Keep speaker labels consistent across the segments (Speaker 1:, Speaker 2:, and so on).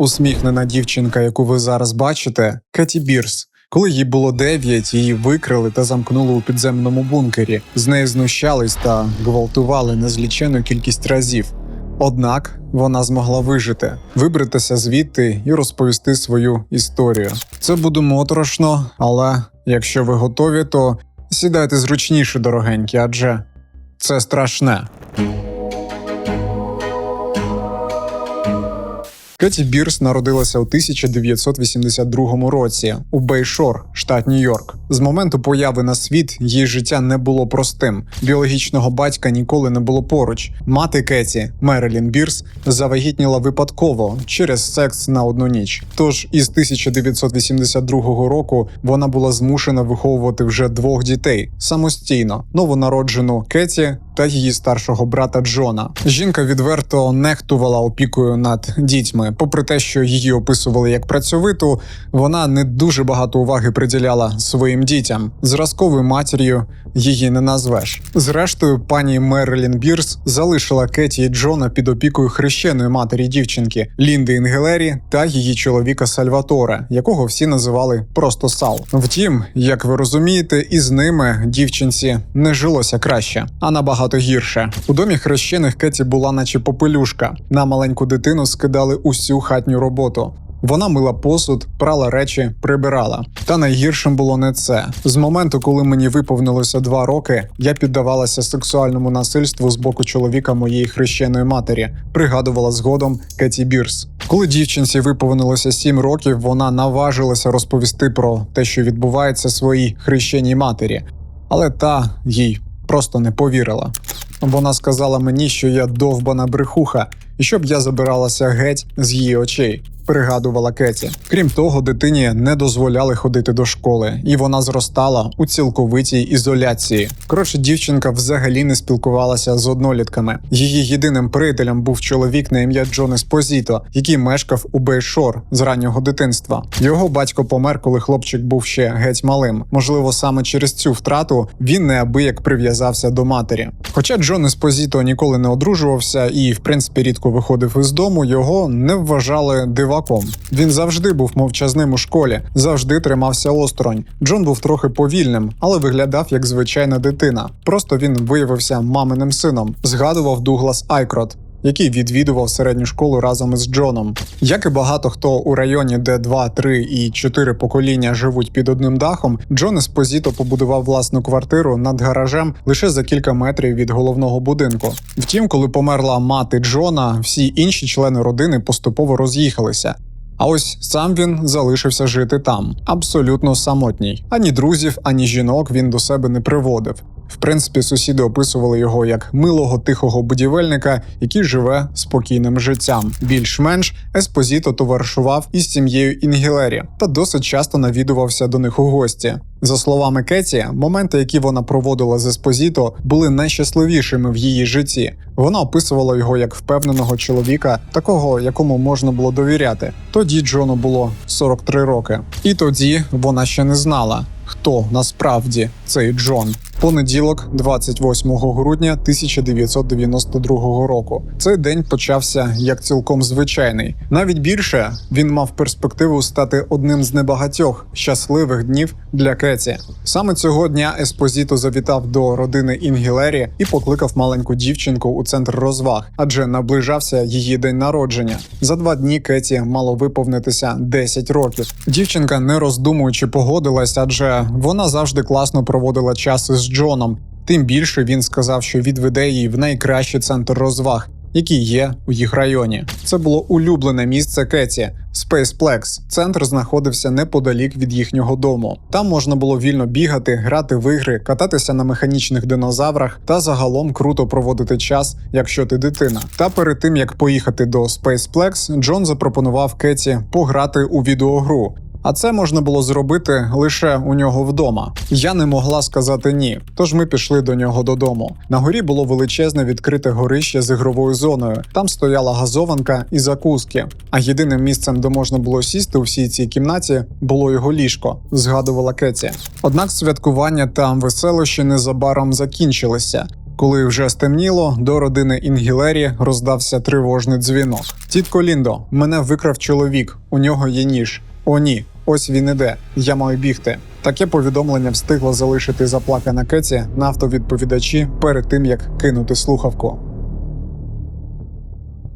Speaker 1: Усміхнена дівчинка, яку ви зараз бачите, Кеті Бірс. Коли їй було 9, її викрили та замкнули у підземному бункері. З неї знущались та гвалтували незлічену кількість разів. Однак вона змогла вижити, вибратися звідти і розповісти свою історію. Це буде моторошно, але якщо ви готові, то сідайте зручніше, дорогенькі, адже це страшне. Кеті Бірс народилася у 1982 році у Бейшор, штат Нью-Йорк. З моменту появи на світ її життя не було простим. Біологічного батька ніколи не було поруч. Мати Кеті, Мерилін Бірс, завагітніла випадково через секс на одну ніч. Тож із 1982 року вона була змушена виховувати вже двох дітей самостійно: новонароджену Кеті та її старшого брата Джона. Жінка відверто нехтувала опікою над дітьми. Попри те, що її описували як працьовиту, вона не дуже багато уваги приділяла своїм дітям. Зразковою матір'ю її не назвеш. Зрештою, пані Мерлін Бірс залишила Кеті і Джона під опікою хрещеної матері дівчинки Лінди Інгелері та її чоловіка Сальваторе, якого всі називали просто Сал. Втім, як ви розумієте, із ними дівчинці не жилося краще, а набагато гірше. У домі хрещених Кеті була, наче попелюшка. На маленьку дитину скидали усю хатню роботу. Вона мила посуд, прала речі, прибирала. Та найгіршим було не це. З моменту, коли мені виповнилося два роки, я піддавалася сексуальному насильству з боку чоловіка моєї хрещеної матері, пригадувала згодом Кеті Бірс. Коли дівчинці виповнилося сім років, вона наважилася розповісти про те, що відбувається своїй хрещеній матері, але та їй просто не повірила. Вона сказала мені, що я довбана брехуха, і щоб я забиралася геть з її очей. Пригадувала Кеті. Крім того, дитині не дозволяли ходити до школи, і вона зростала у цілковитій ізоляції. Коротше, дівчинка взагалі не спілкувалася з однолітками. Її єдиним приятелем був чоловік на ім'я Джон Еспозіто, який мешкав у Бейшор з раннього дитинства. Його батько помер, коли хлопчик був ще геть малим. Можливо, саме через цю втрату він неабияк прив'язався до матері. Хоча Джон Еспозіто ніколи не одружувався і, в принципі, рідко виходив із дому, його не вважали диваком. Він завжди був мовчазним у школі, завжди тримався осторонь. Джон був трохи повільним, але виглядав як звичайна дитина. Просто він виявився маминим сином. Згадував Дуглас Айкрот. Який відвідував середню школу разом із Джоном, як і багато хто у районі, де 2, 3 і 4 покоління живуть під одним дахом, Джон Еспозіто побудував власну квартиру над гаражем лише за кілька метрів від головного будинку. Втім, коли померла мати Джона, всі інші члени родини поступово роз'їхалися. А ось сам він залишився жити там, абсолютно самотній. Ані друзів, ані жінок він до себе не приводив. В принципі, сусіди описували його як милого тихого будівельника, який живе спокійним життям. Більш-менш Еспозіто товаришував із сім'єю Інгілері та досить часто навідувався до них у гості. За словами Кеті, моменти, які вона проводила з Еспозіто, були найщасливішими в її житті. Вона описувала його як впевненого чоловіка, такого, якому можна було довіряти. Тоді Джону було 43 роки, і тоді вона ще не знала, хто насправді цей Джон. Понеділок, 28 грудня 1992 року. Цей день почався як цілком звичайний. Навіть більше він мав перспективу стати одним з небагатьох щасливих днів для Кеті. Саме цього дня Еспозіто завітав до родини Інгілері і покликав маленьку дівчинку у центр розваг, адже наближався її день народження. За два дні Кеті мало виповнитися 10 років. Дівчинка, не роздумуючи, погодилась, адже вона завжди класно проводила час із Джоном. Тим більше він сказав, що відведе її в найкращий центр розваг, який є у їх районі. Це було улюблене місце Кеті Spaceplex. Центр знаходився неподалік від їхнього дому. Там можна було вільно бігати, грати в ігри, кататися на механічних динозаврах та загалом круто проводити час, якщо ти дитина. Та перед тим як поїхати до Spaceplex, Джон запропонував Кеті пограти у відеогру. А це можна було зробити лише у нього вдома. Я не могла сказати ні, тож ми пішли до нього додому. На горі було величезне відкрите горище з ігровою зоною. Там стояла газованка і закуски. А єдиним місцем, де можна було сісти у всій цій кімнаті, було його ліжко, згадувала Кеті. Однак святкування та веселощі незабаром закінчилися. Коли вже стемніло, до родини Інгілері роздався тривожний дзвінок. Тітко Ліндо, мене викрав чоловік. У нього є ніж. О, ні, ось він іде. Я маю бігти. Таке повідомлення встигло залишити заплакана Кеті на автовідповідачі перед тим як кинути слухавку.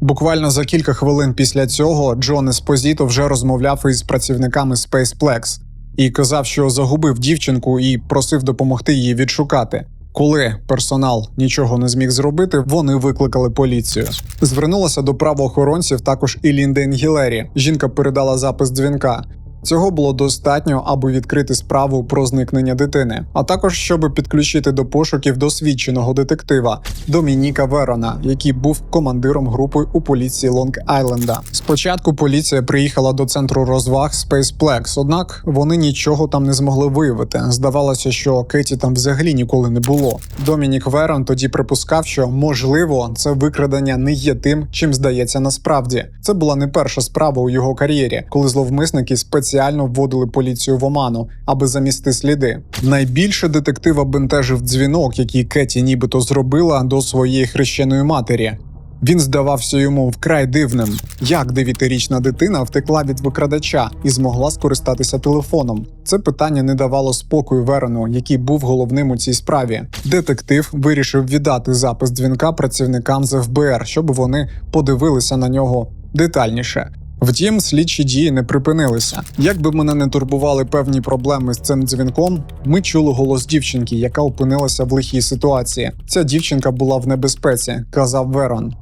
Speaker 1: Буквально за кілька хвилин після цього Джон Еспозіто вже розмовляв із працівниками SpacePlex і казав, що загубив дівчинку і просив допомогти її відшукати. Коли персонал нічого не зміг зробити, вони викликали поліцію. Звернулася до правоохоронців також і Лінда Інгілері. Жінка передала запис дзвінка. Цього було достатньо, аби відкрити справу про зникнення дитини, а також щоб підключити до пошуків досвідченого детектива Домініка Верона, який був командиром групи у поліції Лонг-Айленда. Спочатку поліція приїхала до центру розваг SpacePlex, однак вони нічого там не змогли виявити. Здавалося, що Кеті там взагалі ніколи не було. Домінік Верон тоді припускав, що можливо це викрадення не є тим, чим здається насправді. Це була не перша справа у його кар'єрі, коли зловмисники спеціально вводили поліцію в оману, аби замісти сліди. Найбільше детектива бентежив дзвінок, який Кеті нібито зробила до своєї хрещеної матері. Він здавався йому вкрай дивним, як дев'ятирічна дитина втекла від викрадача і змогла скористатися телефоном. Це питання не давало спокою Верону, який був головним у цій справі. Детектив вирішив віддати запис дзвінка працівникам з ФБР, щоб вони подивилися на нього детальніше. Втім, слідчі дії не припинилися. Як би мене не турбували певні проблеми з цим дзвінком, ми чули голос дівчинки, яка опинилася в лихій ситуації. Ця дівчинка була в небезпеці, казав Верон.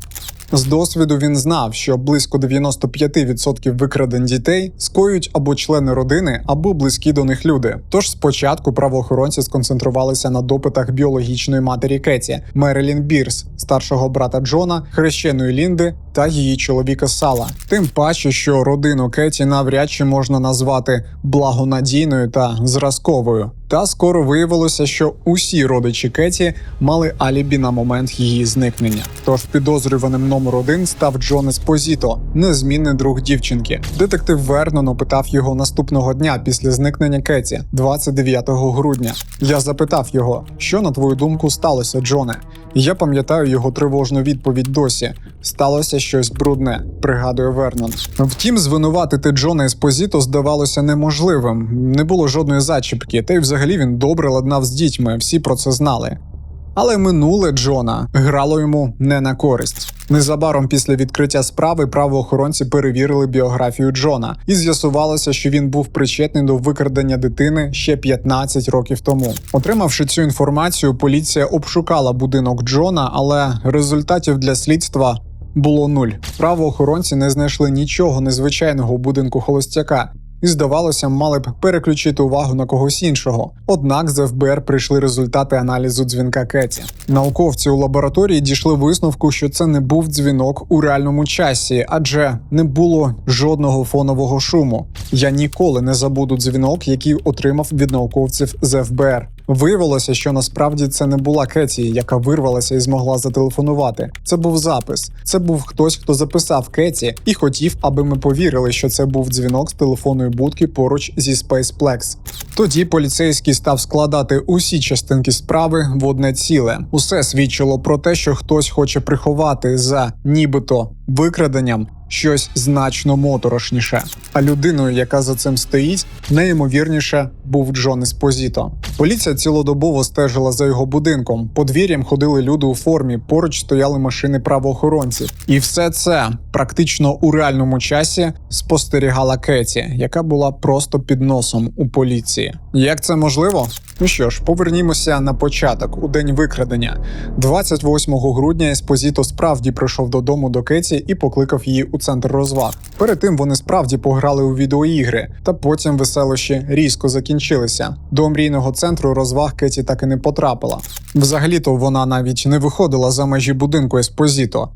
Speaker 1: З досвіду він знав, що близько 95% викрадень дітей скоюють або члени родини, або близькі до них люди. Тож спочатку правоохоронці сконцентрувалися на допитах біологічної матері Кеті Мерилін Бірс, старшого брата Джона, хрещеної Лінди та її чоловіка Сала. Тим паче, що родину Кеті навряд чи можна назвати благонадійною та зразковою. Та скоро виявилося, що усі родичі Кеті мали алібі на момент її зникнення. Тож підозрюваним номер один став Джон Еспозіто, незмінний друг дівчинки. Детектив Вернон опитав його наступного дня після зникнення Кеті, 29 грудня. Я запитав його, що на твою думку сталося, Джоне. Я пам'ятаю його тривожну відповідь досі. Сталося щось брудне, пригадує Вернон. Втім, звинуватити Джона Еспозіто здавалося неможливим. Не було жодної зачіпки, та й взагалі він добре ладнав з дітьми, всі про це знали. Але минуле Джона грало йому не на користь. Незабаром після відкриття справи правоохоронці перевірили біографію Джона, і з'ясувалося, що він був причетний до викрадення дитини ще 15 років тому. Отримавши цю інформацію, поліція обшукала будинок Джона, але результатів для слідства було нуль. Правоохоронці не знайшли нічого незвичайного у будинку холостяка. І здавалося, мали б переключити увагу на когось іншого. Однак з ФБР прийшли результати аналізу дзвінка Кеті. Науковці у лабораторії дійшли висновку, що це не був дзвінок у реальному часі, адже не було жодного фонового шуму. Я ніколи не забуду дзвінок, який отримав від науковців з ФБР. Виявилося, що насправді це не була Кеті, яка вирвалася і змогла зателефонувати. Це був запис. Це був хтось, хто записав Кеті і хотів, аби ми повірили, що це був дзвінок з телефонної будки поруч зі SpacePlex. Тоді поліцейський став складати усі частинки справи в одне ціле. Усе свідчило про те, що хтось хоче приховати за нібито викраденням щось значно моторошніше. А людиною, яка за цим стоїть, найімовірніше був Джон Еспозіто. Поліція цілодобово стежила за його будинком. Подвір'ям ходили люди у формі, поруч стояли машини правоохоронців. І все це практично у реальному часі спостерігала Кеті, яка була просто під носом у поліції. Як це можливо? Ну що ж, повернімося на початок у день викрадення. 28 грудня Еспозіто справді прийшов додому до Кеті і покликав її у центр розваг. Перед тим вони справді пограли у відеоігри, та потім веселощі різко закінчилися. До мрійного центру розваг Кеті так і не потрапила. Взагалі-то вона навіть не виходила за межі будинку Еспозіто.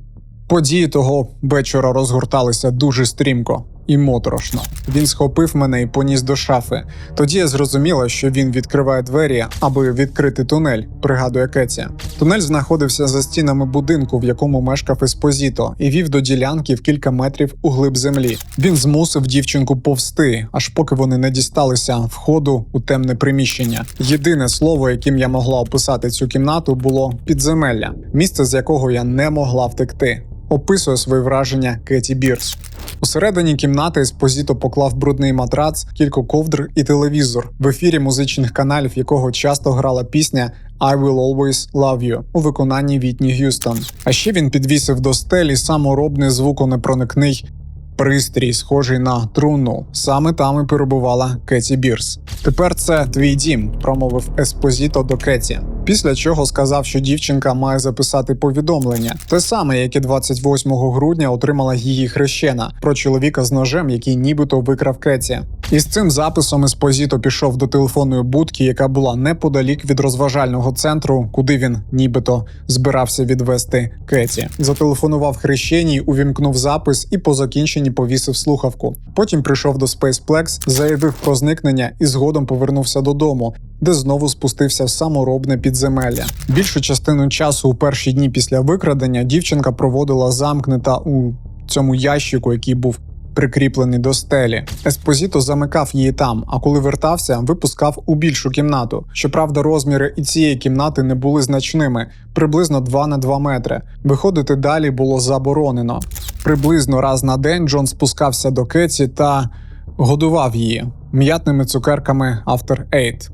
Speaker 1: Події того вечора розгорталися дуже стрімко. І моторошно. Він схопив мене і поніс до шафи. Тоді я зрозуміла, що він відкриває двері, аби відкрити тунель, пригадує Кеті. Тунель знаходився за стінами будинку, в якому мешкав Еспозіто, і вів до ділянки в кілька метрів у глиб землі. Він змусив дівчинку повсти, аж поки вони не дісталися входу у темне приміщення. Єдине слово, яким я могла описати цю кімнату, було підземелля, місце з якого я не могла втекти. Описує свої враження Кеті Бірс. Усередині кімнати Еспозіто поклав брудний матрац, кілька ковдр і телевізор, в ефірі музичних каналів якого часто грала пісня I Will Always Love You у виконанні Вітні Г'юстон. А ще він підвісив до стелі саморобний звуконепроникний пристрій, схожий на труну. Саме там і перебувала Кеті Бірс. Тепер це твій дім, промовив Еспозіто до Кеті. Після чого сказав, що дівчинка має записати повідомлення, те саме, яке 28 грудня отримала її хрещена про чоловіка з ножем, який нібито викрав Кеті. І з цим записом Еспозіто пішов до телефонної будки, яка була неподалік від розважального центру, куди він нібито збирався відвести Кеті. Зателефонував хрещеній, увімкнув запис і по закінченні повісив слухавку. Потім прийшов до Spaceplex, заявив про зникнення і згодом повернувся додому, де знову спустився в саморобне підземелля. Більшу частину часу у перші дні після викрадення дівчинка проводила замкнута у цьому ящику, який був прикріплений до стелі. Еспозіто замикав її там, а коли вертався, випускав у більшу кімнату. Щоправда, розміри і цієї кімнати не були значними приблизно 2 на 2 метри. Виходити далі було заборонено. Приблизно раз на день Джон спускався до Кеті та годував її м'ятними цукерками After Eight,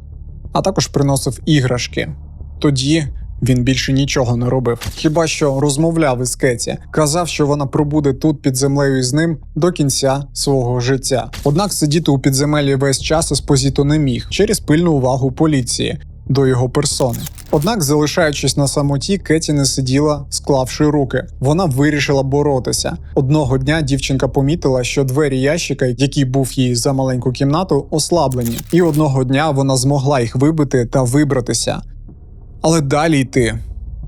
Speaker 1: а також приносив іграшки. Тоді він більше нічого не робив. Хіба що розмовляв із Кеті, казав, що вона пробуде тут під землею з ним до кінця свого життя. Однак сидіти у підземелі весь час Еспозіто не міг через пильну увагу поліції. До його персони. Однак, залишаючись на самоті, Кеті не сиділа, склавши руки. Вона вирішила боротися. Одного дня дівчинка помітила, що двері ящика, який був їй за маленьку кімнату, ослаблені, і одного дня вона змогла їх вибити та вибратися. Але далі йти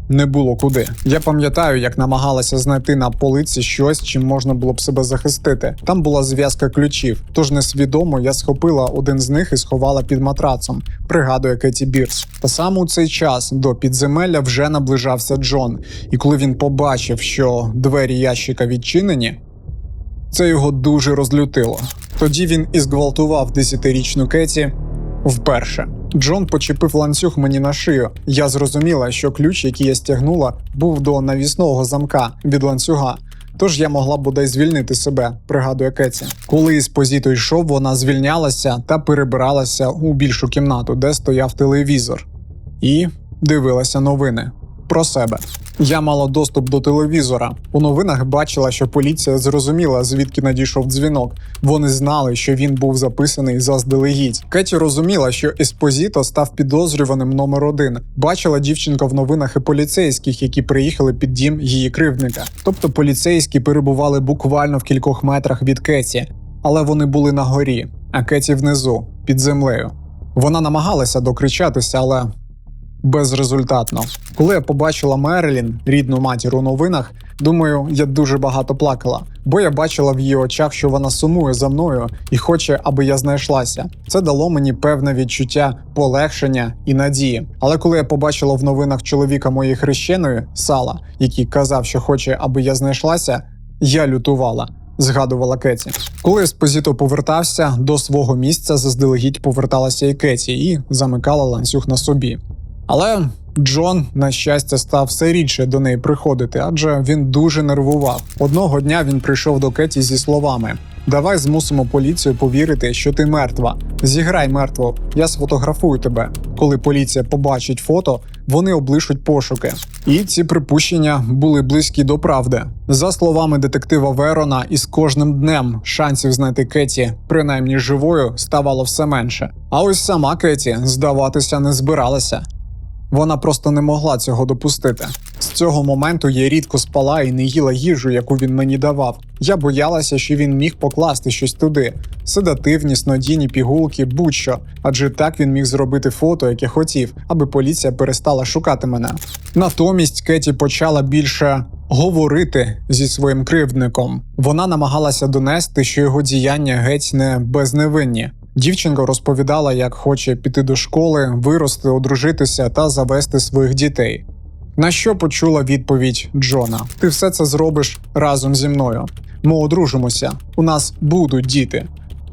Speaker 1: не було куди. Я пам'ятаю, як намагалася знайти на полиці щось, чим можна було б себе захистити. Там була зв'язка ключів, тож несвідомо я схопила один з них і сховала під матрацом. Пригадує Кеті Бірс. Та саме у цей час до підземелля вже наближався Джон, і коли він побачив, що двері ящика відчинені. Це його дуже розлютило. Тоді він і зґвалтував десятирічну Кеті вперше. Джон почепив ланцюг мені на шию. Я зрозуміла, що ключ, який я стягнула, був до навісного замка від ланцюга. Тож я могла бодай звільнити себе, пригадує Кеті. Коли із позіту йшов, вона звільнялася та перебиралася у більшу кімнату, де стояв телевізор, і дивилася новини про себе. Я мала доступ до телевізора. У новинах бачила, що поліція зрозуміла, звідки надійшов дзвінок. Вони знали, що він був записаний заздалегідь. Кеті розуміла, що Еспозіто став підозрюваним номер один. Бачила дівчинка в новинах і поліцейських, які приїхали під дім її кривдника. Тобто поліцейські перебували буквально в кількох метрах від Кеті, але вони були на горі, а Кеті внизу, під землею. Вона намагалася докричатися, але безрезультатно. Коли я побачила Мерлін, рідну матір у новинах, думаю, я дуже багато плакала, бо я бачила в її очах, що вона сумує за мною і хоче, аби я знайшлася. Це дало мені певне відчуття полегшення і надії. Але коли я побачила в новинах чоловіка моєї хрещеної Сала, який казав, що хоче, аби я знайшлася, я лютувала. Згадувала Кеті. Коли Еспозіто повертався до свого місця, заздалегідь поверталася і Кеті і замикала ланцюг на собі. Але Джон, на щастя, став все рідше до неї приходити, адже він дуже нервував. Одного дня він прийшов до Кеті зі словами: Давай змусимо поліцію повірити, що ти мертва. Зіграй мертво, я сфотографую тебе. Коли поліція побачить фото, вони облишуть пошуки. І ці припущення були близькі до правди. За словами детектива Верона, із кожним днем шансів знайти Кеті, принаймні живою, ставало все менше. А ось сама Кеті здаватися не збиралася. Вона просто не могла цього допустити. З цього моменту я рідко спала і не їла їжу, яку він мені давав. Я боялася, що він міг покласти щось туди: седативні, снодійні пігулки, будь-що, адже так він міг зробити фото, яке хотів, аби поліція перестала шукати мене. Натомість Кеті почала більше говорити зі своїм кривдником. Вона намагалася донести, що його діяння геть не безневинні. Дівчинка розповідала, як хоче піти до школи, вирости, одружитися та завести своїх дітей. На що почула відповідь Джона: Ти все це зробиш разом зі мною. Ми одружимося, у нас будуть діти.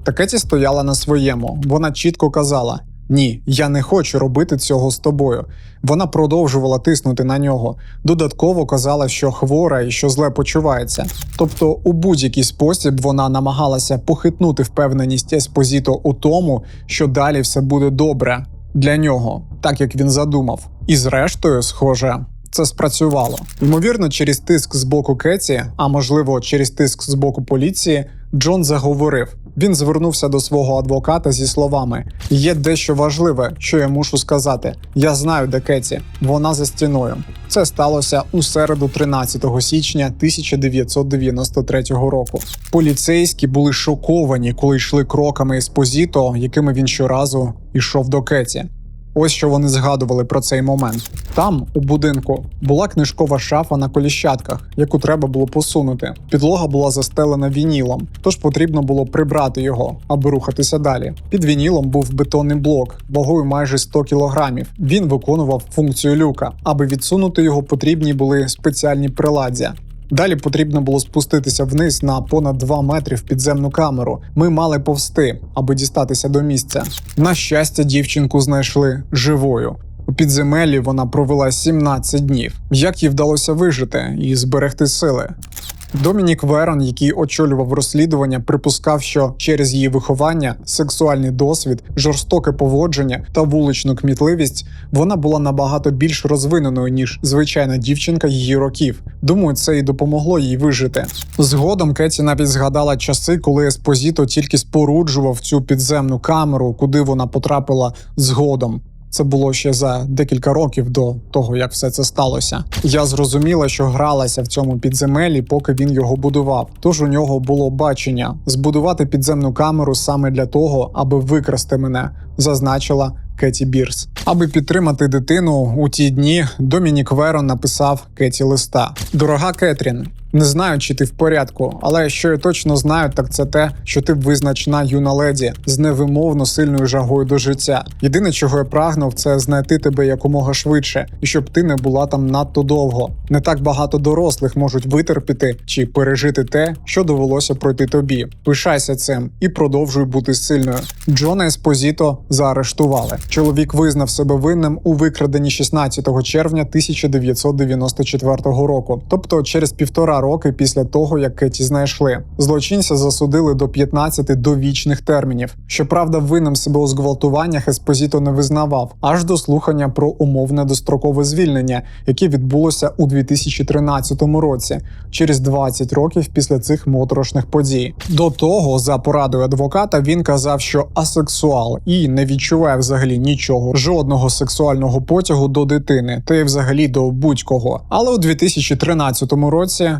Speaker 1: Та Кеті стояла на своєму. Вона чітко казала: Ні, я не хочу робити цього з тобою. Вона продовжувала тиснути на нього. Додатково казала, що хвора і що зле почувається. Тобто, у будь-який спосіб вона намагалася похитнути впевненість Еспозіто у тому, що далі все буде добре для нього, так як він задумав. І зрештою, схоже, це спрацювало. Ймовірно, через тиск з боку Кеті, а можливо, через тиск з боку поліції, Джон заговорив. Він звернувся до свого адвоката зі словами: Є дещо важливе, що я мушу сказати. Я знаю, де Кеті. Вона за стіною. Це сталося у середу, 13 січня 1993 року. Поліцейські були шоковані, коли йшли кроками Еспозіто, якими він щоразу йшов до Кеті. Ось що вони згадували про цей момент. Там, у будинку, була книжкова шафа на коліщатках, яку треба було посунути. Підлога була застелена вінілом, тож потрібно було прибрати його, аби рухатися далі. Під вінілом був бетонний блок, вагою майже 100 кілограмів. Він виконував функцію люка. Аби відсунути його, потрібні були спеціальні приладдя. Далі потрібно було спуститися вниз на понад 2 метри в підземну камеру. Ми мали повсти, аби дістатися до місця. На щастя, дівчинку знайшли живою. У підземеллі вона провела 17 днів. Як їй вдалося вижити і зберегти сили? Домінік Верон, який очолював розслідування, припускав, що через її виховання, сексуальний досвід, жорстоке поводження та вуличну кмітливість вона була набагато більш розвиненою ніж звичайна дівчинка її років. Думаю, це і допомогло їй вижити. Згодом Кеті навіть згадала часи, коли Еспозіто тільки споруджував цю підземну камеру, куди вона потрапила згодом. Це було ще за декілька років до того, як все це сталося. Я зрозуміла, що гралася в цьому підземелі, поки він його будував. Тож у нього було бачення збудувати підземну камеру саме для того, аби викрасти мене, зазначила Кеті Бірс. Аби підтримати дитину у ті дні, Домінік Верон написав Кеті листа: Дорога Кетрін. Не знаю, чи ти в порядку, але що я точно знаю, так це те, що ти визначна юна леді з невимовно сильною жагою до життя. Єдине, чого я прагнув, це знайти тебе якомога швидше, і щоб ти не була там надто довго. Не так багато дорослих можуть витерпіти чи пережити те, що довелося пройти тобі. Пишайся цим і продовжуй бути сильною. Джона Еспозіто заарештували. Чоловік визнав себе винним у викраденні 16 червня 1994 року, тобто через півтора роки після того, як Кеті знайшли. Злочинця засудили до 15 довічних термінів. Щоправда, винним себе у зґвалтуваннях Еспозіто не визнавав аж до слухання про умовне дострокове звільнення, яке відбулося у 2013 році, через 20 років після цих моторошних подій. До того, за порадою адвоката, він казав, що асексуал і не відчуває взагалі нічого, жодного сексуального потягу до дитини, та й взагалі до будь-кого. Але у 2013 році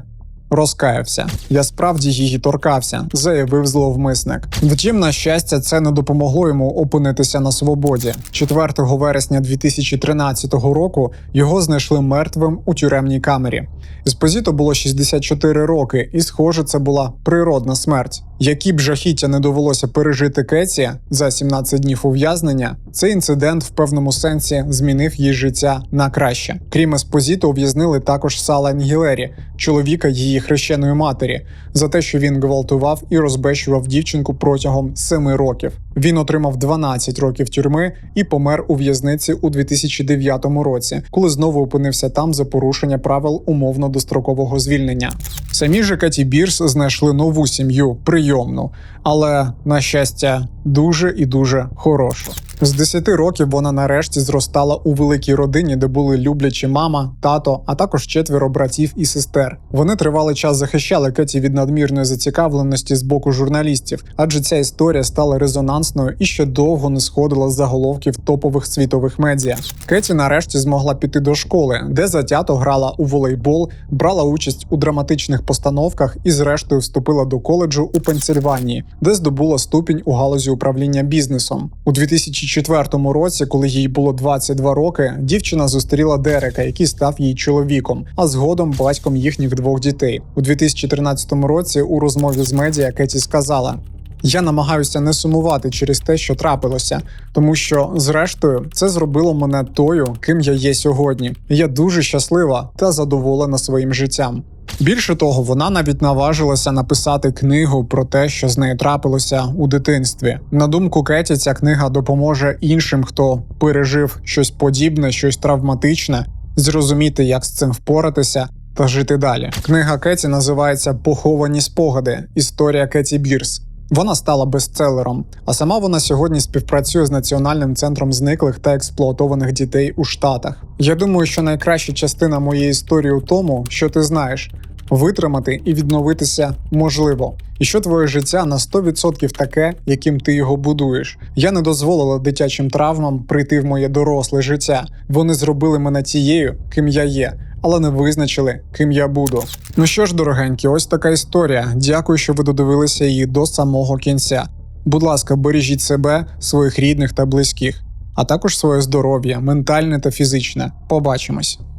Speaker 1: розкаявся. Я справді її торкався, заявив зловмисник. Втім, на щастя, це не допомогло йому опинитися на свободі. 4 вересня 2013 року його знайшли мертвим у тюремній камері. Еспозіто було 64 роки, і, схоже, це була природна смерть. Які б жахіття не довелося пережити Кеті за 17 днів ув'язнення, цей інцидент в певному сенсі змінив її життя на краще. Крім Еспозіто, ув'язнили також Сала Енгілері, чоловіка її хрещеної матері, за те, що він гвалтував і розбещував дівчинку протягом семи років. Він отримав 12 років тюрми і помер у в'язниці у 2009 році, коли знову опинився там за порушення правил умовно дострокового звільнення. Самі ж Кеті Бірс знайшли нову сім'ю прийомну, але на щастя, дуже і дуже хорошу. З 10 років вона нарешті зростала у великій родині, де були люблячі мама, тато, а також четверо братів і сестер. Вони тривалий час захищали Кеті від надмірної зацікавленості з боку журналістів, адже ця історія стала резонансною резонансною і ще довго не сходила з заголовків топових світових медіа. Кеті нарешті змогла піти до школи, де затято грала у волейбол, брала участь у драматичних постановках і, зрештою, вступила до коледжу у Пенсильванії, де здобула ступінь у галузі управління бізнесом. У 2004 році, коли їй було 22 роки, дівчина зустріла Дерека, який став її чоловіком, а згодом батьком їхніх двох дітей. У 2013 році у розмові з медіа Кеті сказала. Я намагаюся не сумувати через те, що трапилося, тому що, зрештою, це зробило мене тою, ким я є сьогодні. Я дуже щаслива та задоволена своїм життям. Більше того, вона навіть наважилася написати книгу про те, що з нею трапилося у дитинстві. На думку Кеті, ця книга допоможе іншим, хто пережив щось подібне, щось травматичне, зрозуміти, як з цим впоратися та жити далі. Книга Кеті називається Поховані спогади. Історія Кеті Бірс. Вона стала бестселером, а сама вона сьогодні співпрацює з Національним центром зниклих та експлуатованих дітей у Штатах. Я думаю, що найкраща частина моєї історії у тому, що ти знаєш, витримати і відновитися можливо, і що твоє життя на 100% таке, яким ти його будуєш. Я не дозволила дитячим травмам прийти в моє доросле життя. Вони зробили мене тією, ким я є. Але не визначили, ким я буду. Ну що ж, дорогенькі, ось така історія. Дякую, що ви додивилися її до самого кінця. Будь ласка, бережіть себе, своїх рідних та близьких, а також своє здоров'я, ментальне та фізичне. Побачимось.